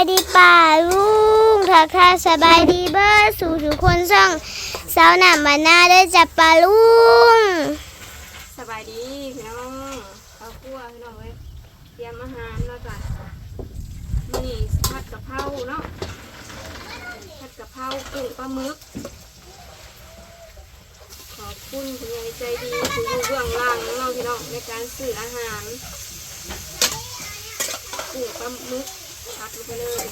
ายดีป่าลุงทักทายสบายดีเบอร์สู่ทุกคนซ่องสาวหนามบานหน้าเด้จับป่าลุงสบายดีพี่น้องข้าคั่วพี่น้องเอ้ยเตรียมอาหารแล้วจ้ะนี่ผัดกะเพราเนาะผัดกะเพรากุ้งปลาหมึก ขอบคุณคุณยายใจดีคุณอยู่เบื้องหล่างของเราพี่น้องในการซื้ออาหารกุ้งปลาหมึก ผัดลงไปเลย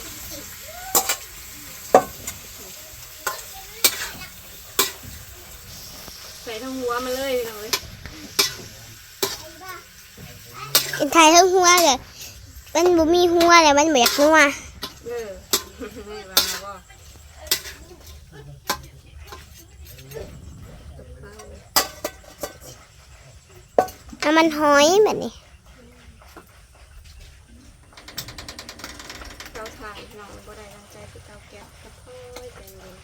ใส่ทั้งหัวมาเลยพี่น้องเอ้ยกินไทยทั้งหัวเลยมันบ่มีหัวเลยมันบ่อยากนัวเออไม่ว่าบ่น้ำมันหอยแบบนี้ เกาถ่ายน้องบ่ได้ตั้งใจไปเกาแก้วกระเพาะใจเย็น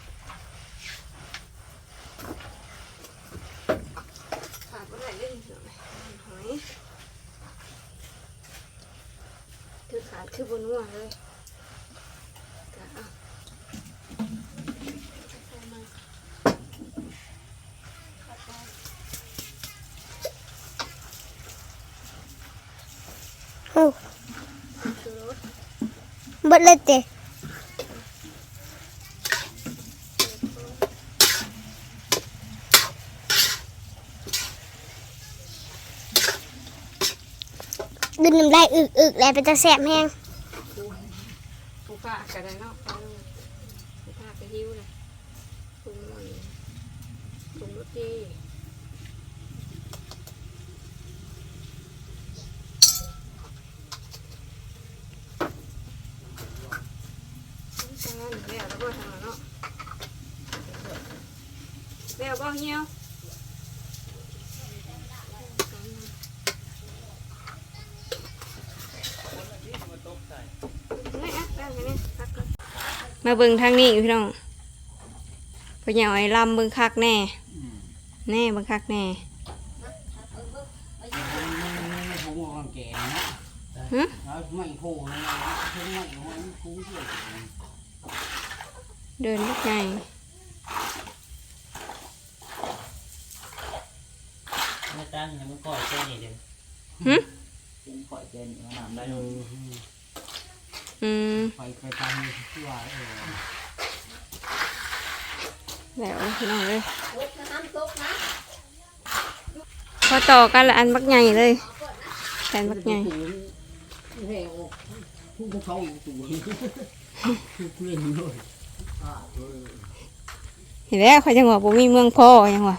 ขาดบ่ได้เลยหน่อยหอยคือขาดคือบนหัวเลยกะเอาใส่มา โอ้ ชูรส เบดเลยเจ้ดึงน้ำลายอึกอึกๆแล้วเป็นตะแสบแห้ง ผู้ผ้ากระไดเนาะเอาลงผู้ผ้ากระหิ้วเลยปรุงหน่อยปรุงรสดีน้ำตาล แล้วแล้วก็ทำแล้วเนาะแล้วก็เหี่ยวนี่อะแป้งอันนี้พักก่อนมาเบิ่งทางนี้พี่น้องพ่อใหญ่อ้อยลำเบิ่งคักแน่ แน่เบิ่งคักแน่ không còn kẻ nữa Hả? nó mạnh khổ này không mạnh nó cũng cú kiểu เดินลูกใหญ่ไม่ตั้งยังไม่ก่อยเส้นนี่เดี๋ยวหึเป็นก่อยเส้นมาหนำได้ลงอืม phải phải tăng cái quả ở แล้วพี่น้องเลยพอต่อกันละอันบักใหญ่เลยแทนบักใหญ่ không có khâu tủ quên rồi เเห็นแล้วเขาจังหวะบ่มีเมืองพ่อยังวะ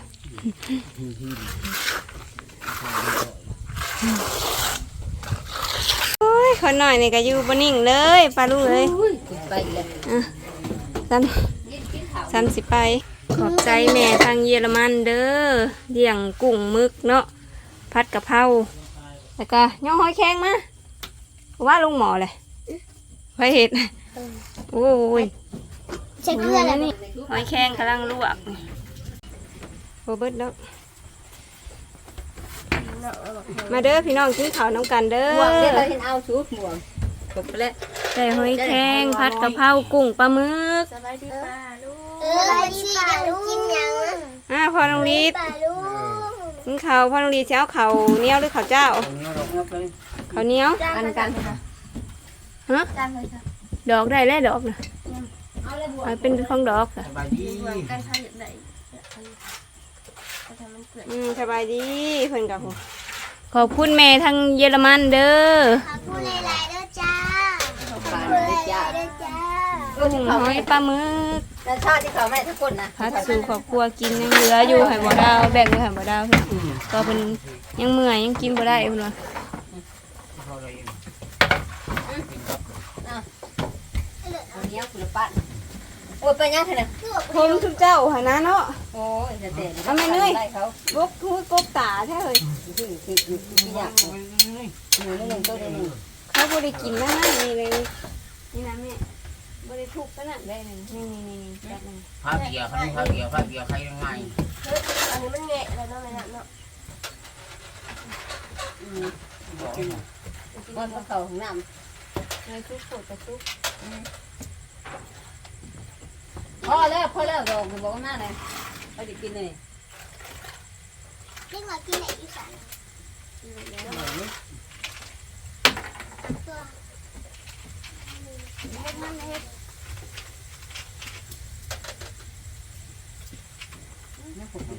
โอ้ยคนหน่อยนี่ก็อยู่บนนิ่งเลยปลาลูกเลยอะซ้ำซ้ำสิไป ขอบใจแม่ทางเยอรมันเด้อเลี้ยงกุ้งมึกเนาะพัดกะเพราแล้วก็ย่องหอยแข็งมาว่าลุงหมอเลยไปเห็ดโอ้ย ใช้เกลือแล้วนี่หอยแข็งกำลังลวกโบเบิดแล้วมาเด้อพี่น้องกินข้าวน้ำกันเด้อหมวกเนี่ยเราเห็นเอาชุดหมวกจบไปแล้วใส่หอยแข็งผัดกะเพรากุ้งปลาหมึกเออดีป่าลุงกินยังอ่าพอน้องลีดป่าลุงกินข้าวพอน้องลีดสิเช้าข้าวเหนียวหรือข้าวเจ้า nó đọc nó cái ข้าวเหนียวอันกันฮะดอกได้แล้วดอกนะ เอาเป็นของดอกค่ะ bài đi อืมสบายดีเพิ่นกับผมขอบคุณแม่ทางเยอรมันเด้อขอบคุณหลายๆเด้อจ้าปลาขอบคุณเลยจ้าหลายๆเด้อจ้ากุ้งหอยปลาหมึกแล้วชาติที่เขาแม่ทุกคนนะพัดสู่ครอบครัวกินยังเหลืออยู่ให้บ่ดาวแบ่งอยู่ให้บ่ดาวเพิ่นก็เพิ่นยังเมื่อยยังกินบ่ได้เพิ่นว่า sau đây ตัวนี้คุณปั้น โอ้ยไปยังเถอะนะผมทุกเจ้าหานะเนาะโอ้ยจะเตะเอาแม่เนยได้เขากบทุยกบตาแท้เฮ้ยคือคือคือที่อยากหนึ่งหนึ่งตัวหนึ่งเขาบ่ได้กินนะนะนี่เลยนี่นะแม่บ่ได้ทุกข์ปานนั้นได้นี่นี่นี่นี่จับมัน phá kìa không phá kìa phá kìa khay ngay อันนี้มันแงะแล้วเนาะแม่นะเนาะมันเขาของน้เลยทุกข์โคตรจะทุกข์ำ พอแล้วพอแล้วดอกบอกว่าหน้าเลยไปดิกินเลยเรียกว่ากินไหนอีสานตัวเล็กมันเล็ก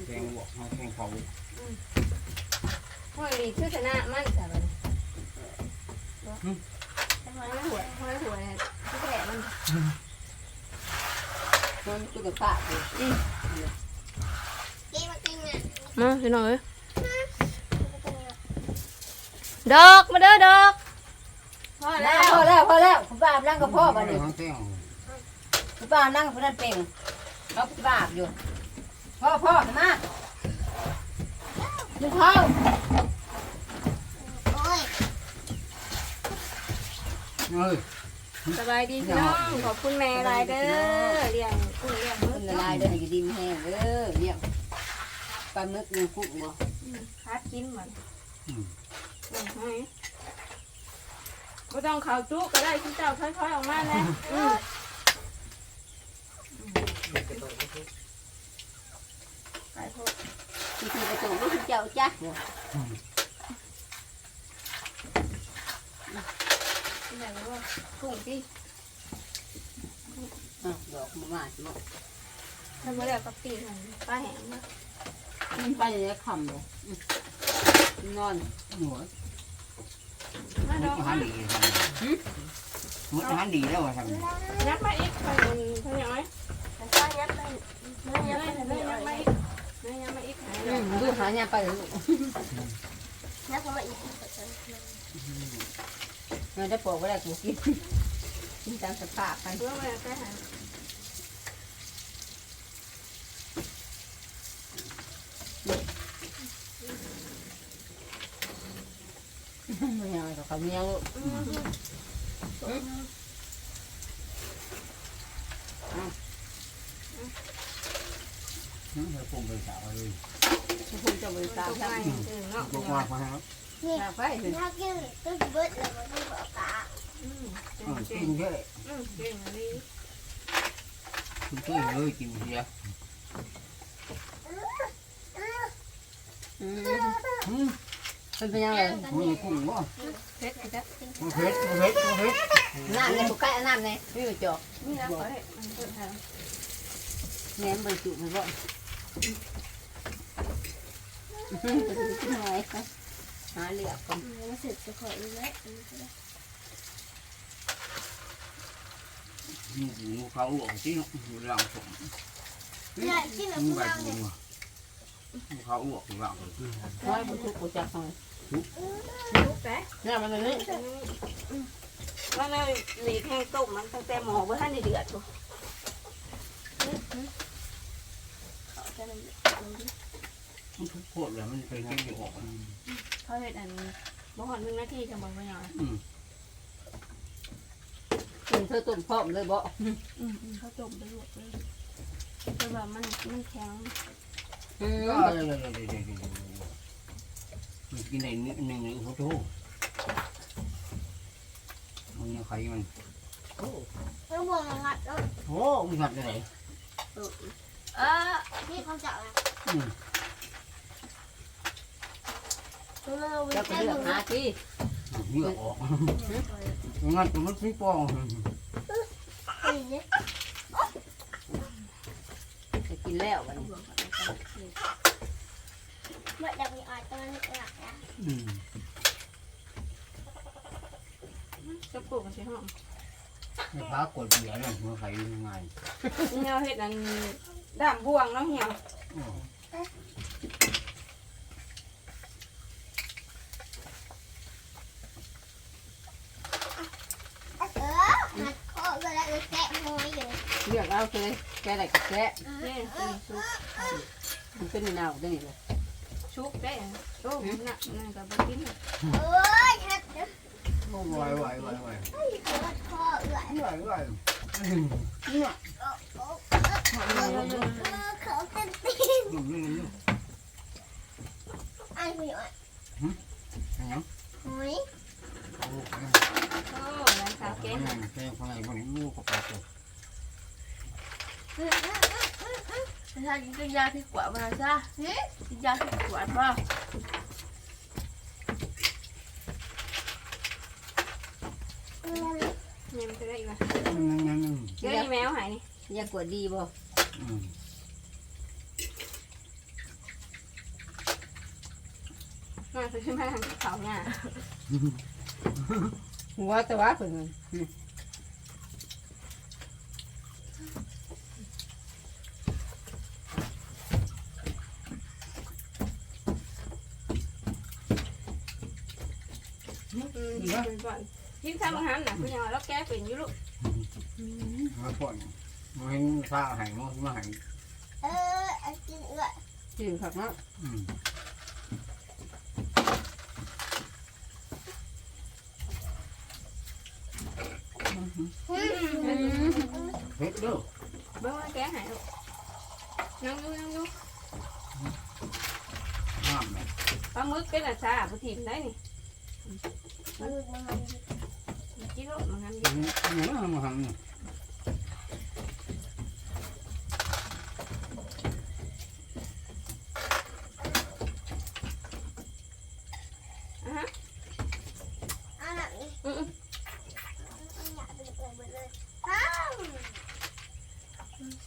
แกงบวกมาแกงเผาห้อยนี่ชื่อชนะมันจ้ะบัดนี้ห้อยหัวห้อยหัวเนี่ยชื่อแหลมัน มันคือกับปากเลยเรียกว่ากินอะมาพี่น้องเอ้ยดอกมาเด้อดอกพอพอแล้แล้ววพอแล้วพอแล้วคุณป้านั่งกับพ่อบ้านี่ทั้งแกงคุณป้านั่งกับพ่อนั่นเป่งเขาคุณป้าอยู่พ่อพ่อมาดูเขาโอ้ยเฮ้ย สบายดีพี่น้อง ขอบคุณแม่หลายเด้อเลี้ยงกุ้งเลี้ยงมึกละลายเดินให้ดินแห้งเด้อเลี้ยงปลาหมึกนึ่งกุ้งบ่คัดกินมันอืมให้บ่ต้องข้าวจุก็ได้คุณเจ้าค่อยๆออกมานะอืมที่ที่ประตูลูกเจ้าจ้ะ บ่อยากรู้ว่ากุ้งที่อะดอกมามาสิบ่ทำมาแล้วกับปีมันปลาแห้งนะมันไปในคำบ่นอนหัวมาดมุอดกอาหารดีมุดอาหารดีแล้วว่าทำยัดมาอีกไปเท่าน้อยยัดยัดไปยัดไปยัดมาอีกยัดมาอีกอืมดูหาเนี่ยไปเลยลูกแล้วผมมาอีก มันจะปอกไว้ได้กูกินกินตามสภาพไปเพื่อมาไปหาไม่เอากับเขาเนี้ยลูกเฮ้ยปุ่มไปสาวเลยคุณจะบริตการกครัไปบถึงเนาะก็ว่ามาครับถ้าไปถึงถ้ากินก็เบิดแล้วมันต้องบอกกะอืมเออเก่กิงนเยอะอืมเก่งอันนี้คุณช่วยเลยกินเยอะอืมอืมเป็นเป็นยังไงมีกุ้งวะเผ็ดจ้ะมันเผ็ดมันเผ็ดมันเผ็ดน้ำในบุกไก่น้ำในไม่อยู่จอกนี่นะขอให้มันเปิดทางแหนมบรรจุมันก็เป็นยังไงหาเหลี่ยมกันมันสึกจะขออีกแล้ว มีหมูเขาหลวงที่อยู่หลังผมเนี่ยกินแบบมีพวใบกเราบุ้เนี่ยงเขาหลวงหลังผมร้อยบรรทุกกูจักเลยลูกแต่นี่มันนี่มันเลยหลีกแห้งต้มมันตั้งแต่หมอเพื่อให้เดือดถูกมันทุกโคตรเลยมันเป็นแค่อยู่ออกเขาเห็ดอันบ่หอนมึงหน้าที่จะบอกว่าอย่างไรอืมกิน เธอตุ่มพร้อมเลยบ่อืมเขาต้มไปลวกเลยแต่ว่ามันมันแข็งอืมก็เลยเลยเลยเลยมันกินได้นิดนึงเลยโอ้โหมันยังไขมันแล้ววงงัดแล้วโอ้มันหัดอะไรเออนี่เขาจะอะไรอืมเราแล้วก็เลือกหาที่ เหงื่อออกงัดมันสีปองเนี่ยจะกินแล้ววันนี้เมื่อเดี๋ยวมีอ่อยตอนนี้หลักนะอืมจะปลูกกันใช่ไหมไม่พากดเบียร์เลยมันไขยังไงเหี่ยวเห็ดอันด่ามบ่วงเนาะเหี่ยว เอองัดคอก็แล้วแกะหัวอยู่ เลือกเอาเลยแกะไหนก็แกะนี่เป็นชุกมันเป็นแนวตัวนี้เลยชุกได้โอ้หนักนั่นก็บ่กินเอ้ยงัดเดี๋ยวไหวไหวไหวไหวงัดคอเอื่อยไหวไหวเออเขาเป็นตีนนุ่มนุ่มนุ่มไอ้ไม่อ่อยยังหอยโอ้ร้านสาวเก๋แกงข้างในพวกนี้ลูกกับปลาตัว ถ้ากินก็ยาที่กว่ามาซะกินยาที่กว่าบ้าเนี่ยมันจะได้อีกไหมนั่นนั่น เดี๋ยวอีแมวหายนี่ อยา กกวดดีบ่อืมมาจะขึ้นมาทางเขาเนี่ยหัวแต่ว่าเพิ่นกินข้าวมังหันน่ะคุณยังแล้วแกเป็นอยู่ลูกมาพ่นมาให้ซาหายมามาหายเออเอากินเอื้อจริงครับเนาะอืมเฮ็ดเด้อเบิ้งว่าแกหายลูกยังอยู่ยังอยู่ห้ามเลยปลาหมึกเป็นอาซาบุถิ่มได้นี่ มาดูมันมันกินลูกมังหันอืมอืมมาหันนี่อะฮะเอาหนักนี่อืออยากเป็นเปิดหมดเลยอ้าว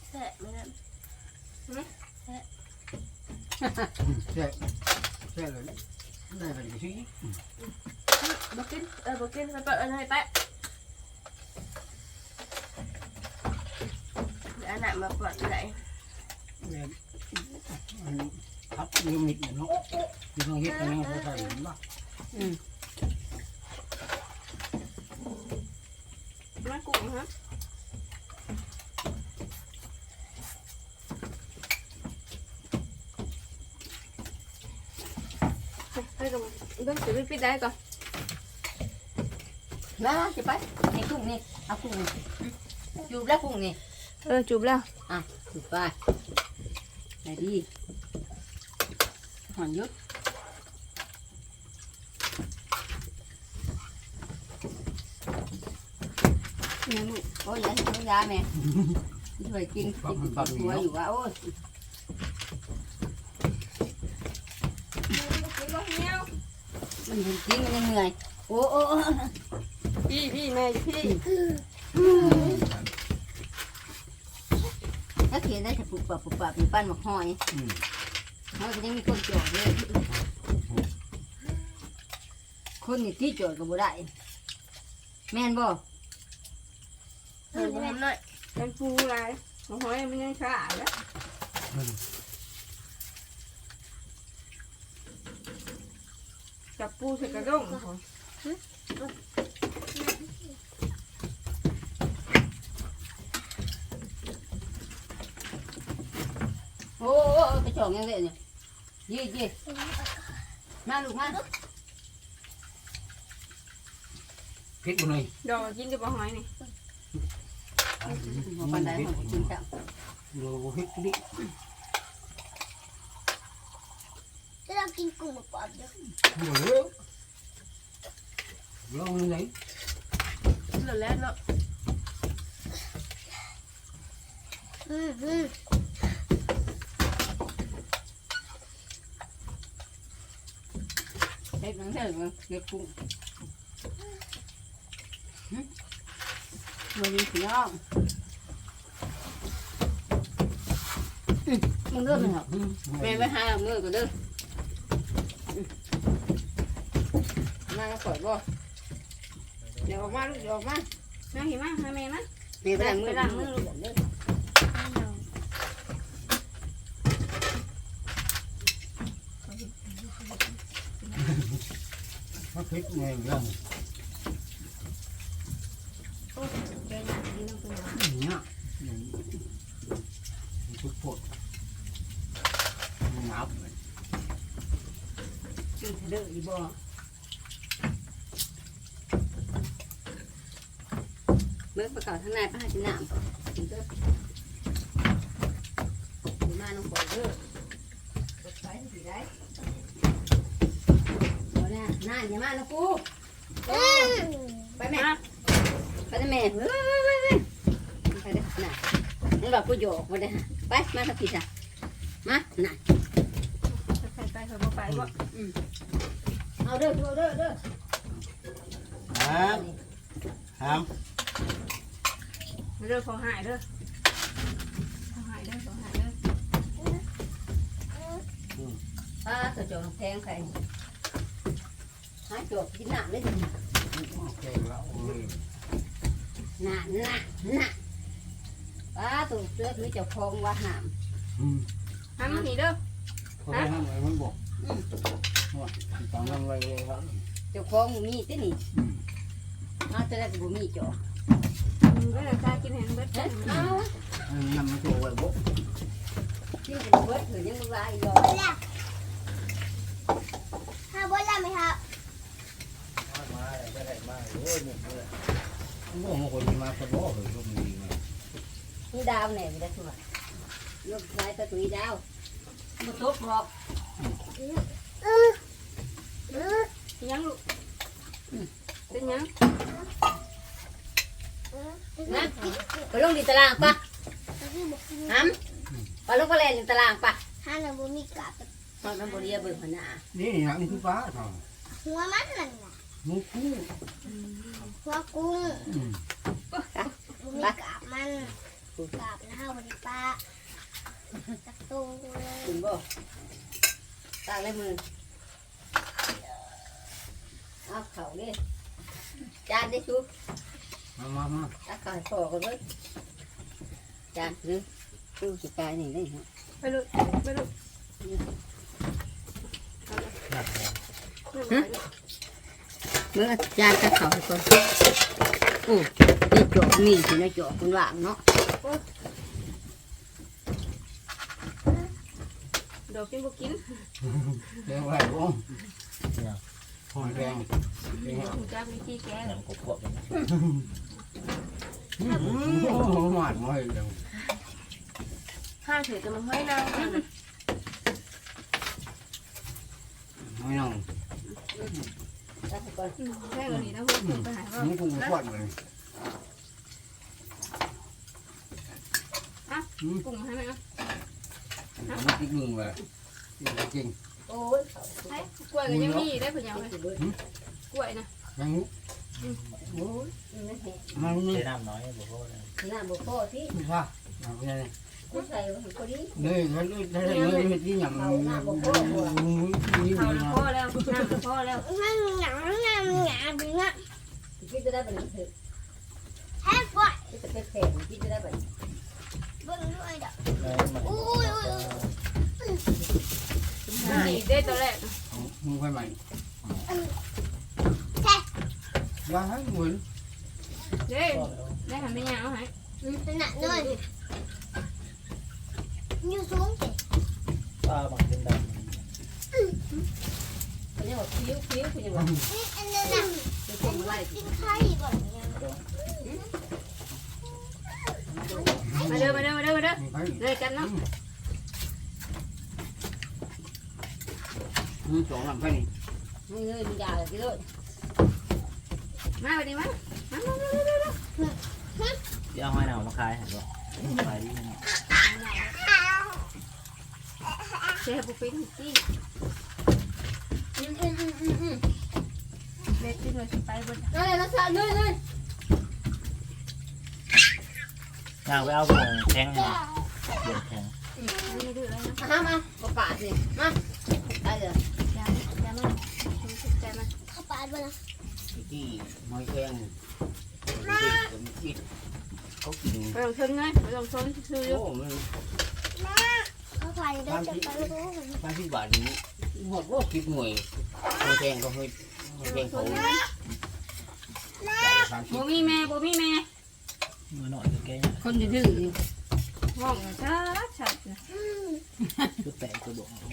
แสบไหมนั่นแช่แช่เลยได้เลยสิบอกกินเออบอกกินไปเปิดอะไรไปเดี๋ยวอันไหนมาปลดไหนเนี่ยมันทับยืมนิดเนาะที่ต้ องเฮ็ดกันเนี่ยเขาใส่เห็นป่ะมากุ้งฮะไปตรงเบิ้งจะไปปิดได้ก่อน มาสิไปนี่กุ้งนี่เอากุ้งนี่อยู่แล้วกุ้งนี่เออจูบแล้วอะสิไปไหนดีหอนยุดนี่ลูกโอ้ยยาสิยาแม่ช่วยกินกินกับหัวอยู่ว่าโอ้ยกินบ่เหี่ยวมันเห็นจริงมันยังเหนื่อยโอ้โอ้โอ้ พี่พี่แม่พี่ถ้าเขียนได้จะปุบปับปุบปับมีปั้นหมกหอยอืมหอยก็ยังมีคนจอดเลยคนนี่ที่จอดก็บ่ได้ แม่นบ่เออทำหน่อยเป็นปูอะไรหัวหอยมันยังขาดแล้วจับปูใส่กระด้ง โอ้ โอ้โอ้ไปจองยังไงเนี่ยยี่ยี่มาลูกมาเฮ็ดบ่เลยดอกกินจะบ่หอยนี่ หัวปันไดหัวกินจังเราเฮ็ดดิจะเรากินกุ้งกรอบอยู่บ่เลยลองเลย เขาเฮ็ดไงเรื่องเนี่ยทุกปวดหนาวเลยกินเด้ออีบ่เมื่อประกาศทางในป้าจะน้ำกินเด้อดีมาน้องปอยเด้อรถไฟสิได้ บ่ได้น่าอย่ามานะกูไปแม่มาไปนะแม่เฮ้ยเฮ้ยเฮ้ยไปเด้อน่ะมึงบอกกูโยกมาเด้อไปมาทักทีจ้ะมาน่ะไปไปไปบ่ไปบ่เอาเด้อเอาเด้อเด้อครับครับเด้อของหายเด้อของหายเด้อของหายเด้ออ่าตัวโจงแพงใคร หาโจกกินหนักเลยดิเก่งแล้วโอ้ยหนักหนักหนักป้าตัวเสื้อคือเจ้าของว่าหามอืมห้ามมานี่เด้อเขาไปห้ามอะไรมันบอกว่าตามนั้นไว้เลยครับเจ้าของบ่มีตินี่เอาจะได้บ่มีโจกเด้อตากินให้มันเบิดเฮ้ยเอาอันนำมาตัวไว้บอกกินกันเบิดถือยังบ่ว่าอีกดอก ถ้าบ่ละไหมครับ มา ได้ได้มาโอ้ยมดเลยโอ้โหคนที่มาสะบ้อเลยก็มีมานี่ดาวแหน่ไม่ได้ทั่วลูกชายตะตุยดาวบ่ตกหรอกยังลูกเป็นยังนะไปลงดินตารางปะหำไปลงไปเล่นดินตารางปะถ้าเราบ่มีกลับตอนนั้นบ่เรียเบิ่งหัวหน้านี่นะนี่คือฟ้าทองหัวมันนั่นน่ะ มุกคู่หัวกุ้งอืมบ่มีกลับมันกลับนะฮะวันนี้ป้าตะตูเลยถึงบ่ตากเลยมือเอาเข่าดิจานได้ชุบมามามาตักเข่าให้พ่อกันเบิ่งจานนึงดูสิกายนี่ได้ฮะไปลูกไปลูกเมื่อจานตักเข่าให้ก่อนโอ้นี่จอกนี่สินะจอกคุณว่างเนาะดอกกินบ่กินเดี๋ยวไว้บ้องหอยแดงถูกจักวิธีแก้น้ำกบกบเลยนะโอ้โหหวานมากเลยห้าถือจะมาห้อยนางไม่น้อง ตักให้ก่อนแค่นี้นะพวกผมไปหาว่านี่กูขวดเลยกุ้งให้ไหมอะมันติดมือเลยจริงโอ้ยให้กล้วยก็ยังมีได้เพิ่นยังให้สิเบิดกล้วยนะยังนี้โอ้ยมันแห้งมันนี่เจ๊น้ำน้อยบอกว่าเลยน้ำบ่พอที่ฟ้าเอาไปเลยกูใส่ไว้ให้พอดีเลยแล้วได้เลยเลยที่อย่างนี้ ข้าวน้ำพอแล้วน้ำ พอแล้วมันหนังหนังหนาดึงอะกินจะได้แบบนี้เถอะแฮปปี้กินจะเป็นแผ่นกินจะได้แบบนี้เบิ่งด้วยดอกเลยมันอุ้ยอุ้ยนี่ได้ตัวแรกมึงไปใหม่ว้าเหมือนเด้ได้ทำไม่ยาวให้นาดน้อยอยู่สูงสิป้าบางเป็นด คนนี้บคิ้วคิ้วคุณยังบอกนี่อันนั้นน่ะเป็นไล่กินไข่ก่อนเนี่ยมาเด้อมาเด้อมาเด้อมาเด้อไปเลยกันเนาะมึงสองลำไปนี่ไม่เลยมียาเลยเลยมาวันนี้มามามามามาำเดี๋ยวเอาห้หนาวมาขายหันบอกขายดีนะเสียบุฟเฟ่ต์ที่ อืมอืมอืมอืมเล็กที่เราไปบนนั่นเลยนะสาวเลยเลยอยาไปเอาบ่วงแทงมาเดือดแทงไม่ดื้อเลยนะมามามาปาดสิมาได้เลยอย่าอย่ามาใจมันเข้าปาดบ่นะที่มอยแกงเขากินไปลองชนไงไปลองชนซื้อโอ้มันเข้าไปได้จะไปรู้บ้านที่บ้านนี้หมดว่าคิดหน่วย มอยแกงก็ให้มอยแกงเขาสามสิโบบมีแม่โบมีแม่มือหน่อยคือแกเนี่ยคนดื้อห้องชัดชัดนะคือแตกตัวบอกนะ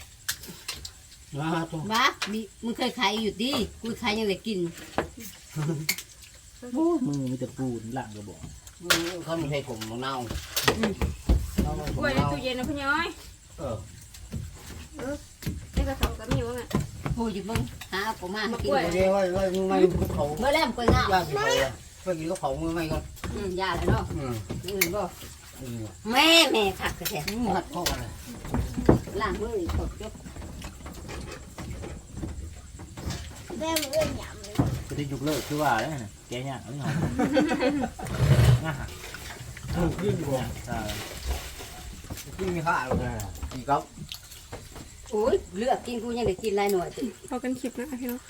ตัวบ้ามีมึงเคยขายอยู่ดิกูขายยังได้กินโอ้มือมีแต่ปูนหลังก็บอกเขาไม่ใช่ผมเน่ากล้วยในตู้เย็นนะพี่น้อยเออในกระสอ บก็มีว่าไงมพูดอยู่เบิ่งหาผมมากินเดี๋ยวว่าว่ามึงไม่เขาเมื่อแรกเปิดงาย่างเขาเพื่อกินก็เขามือไม่ก็อืมยาแล้วเนาะอืมอื่นบ่อืมแม่แม่คักแท้หัดเข้าอะไรล้างมืออีกดยกแม่มือหยำเลยจะได้ยุกเลิกคือว่าแล้วนะแกเนี่ยเอ โอ้ยเลือกกินกูยังได้กินหลายหน่วยติ พอกันคลิปนะพี่น้อง